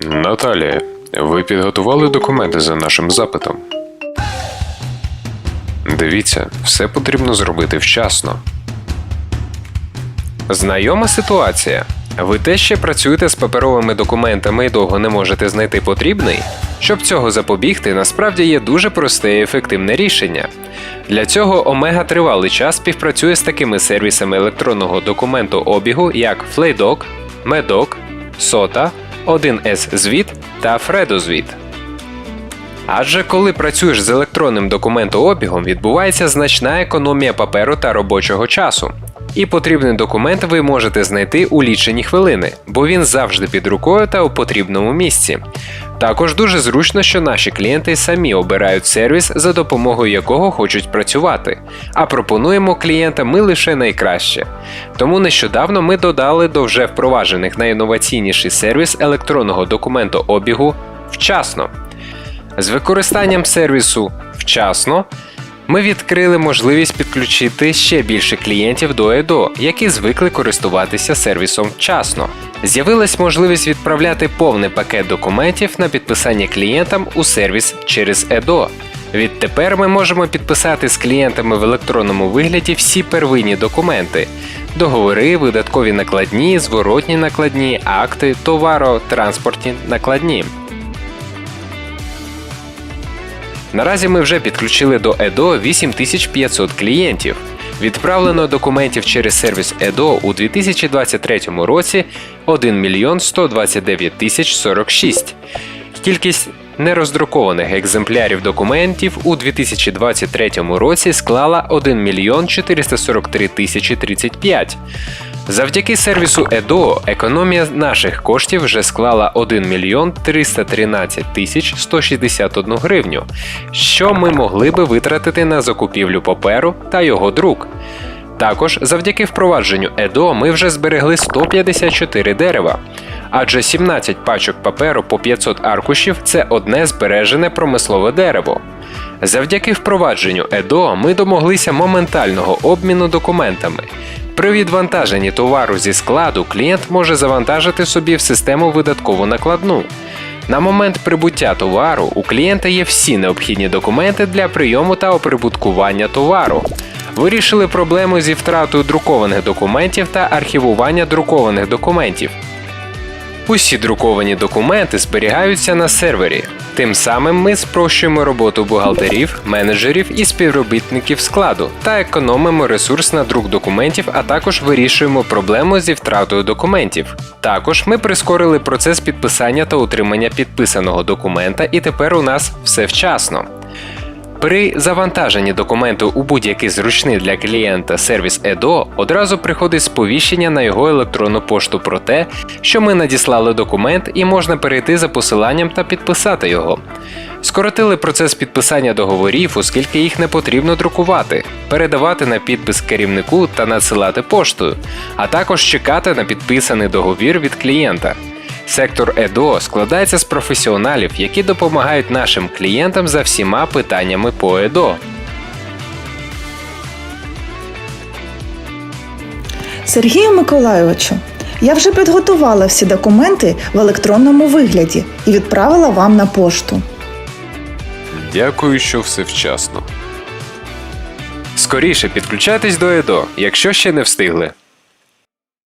Наталія, ви підготували документи за нашим запитом. Дивіться, все потрібно зробити вчасно. Знайома ситуація. Ви теж ще працюєте з паперовими документами і довго не можете знайти потрібний? Щоб цього запобігти, насправді є дуже просте і ефективне рішення. Для цього Омега тривалий час співпрацює з такими сервісами електронного документообігу, як FlayDoc, Medoc, SOTA, 1С Звіт та Фредозвіт. Адже коли працюєш з електронним документообігом, відбувається значна економія паперу та робочого часу. І потрібний документ ви можете знайти у лічені хвилини, бо він завжди під рукою та у потрібному місці. Також дуже зручно, що наші клієнти самі обирають сервіс, за допомогою якого хочуть працювати, а пропонуємо клієнтам ми лише найкраще. Тому нещодавно ми додали до вже впроваджених найінноваційніший сервіс електронного документообігу вчасно. З використанням сервісу вчасно ми відкрили можливість підключити ще більше клієнтів до ЕДО, які звикли користуватися сервісом вчасно. З'явилась можливість відправляти повний пакет документів на підписання клієнтам у сервіс через ЕДО. Відтепер ми можемо підписати з клієнтами в електронному вигляді всі первинні документи: договори, видаткові накладні, зворотні накладні, акти, товаро, транспортні накладні. Наразі ми вже підключили до ЕДО 8500 клієнтів. Відправлено документів через сервіс ЕДО у 2023 році 1 мільйон 129 тисяч 46. Кількість нероздрукованих екземплярів документів у 2023 році склала 1 мільйон 443 тисячі 35. Завдяки сервісу ЕДО економія наших коштів вже склала 1 мільйон 313 тисяч 161 гривню, що ми могли би витратити на закупівлю паперу та його друк. Також завдяки впровадженню ЕДО ми вже зберегли 154 дерева, адже 17 пачок паперу по 500 аркушів це одне збережене промислове дерево. Завдяки впровадженню ЕДО ми домоглися моментального обміну документами. При відвантаженні товару зі складу клієнт може завантажити собі в систему видаткову накладну. На момент прибуття товару у клієнта є всі необхідні документи для прийому та оприбуткування товару. Вирішили проблему зі втратою друкованих документів та архівування друкованих документів. Усі друковані документи зберігаються на сервері. Тим самим ми спрощуємо роботу бухгалтерів, менеджерів і співробітників складу та економимо ресурс на друк документів, а також вирішуємо проблему зі втратою документів. Також ми прискорили процес підписання та утримання підписаного документа, і тепер у нас все вчасно. При завантаженні документу у будь-який зручний для клієнта сервіс ЕДО одразу приходить сповіщення на його електронну пошту про те, що ми надіслали документ і можна перейти за посиланням та підписати його. Скоротили процес підписання договорів, оскільки їх не потрібно друкувати, передавати на підпис керівнику та надсилати поштою, а також чекати на підписаний договір від клієнта. Сектор ЕДО складається з професіоналів, які допомагають нашим клієнтам за всіма питаннями по ЕДО. Сергію Миколайовичу, я вже підготувала всі документи в електронному вигляді і відправила вам на пошту. Дякую, що все вчасно. Скоріше підключайтесь до ЕДО, якщо ще не встигли.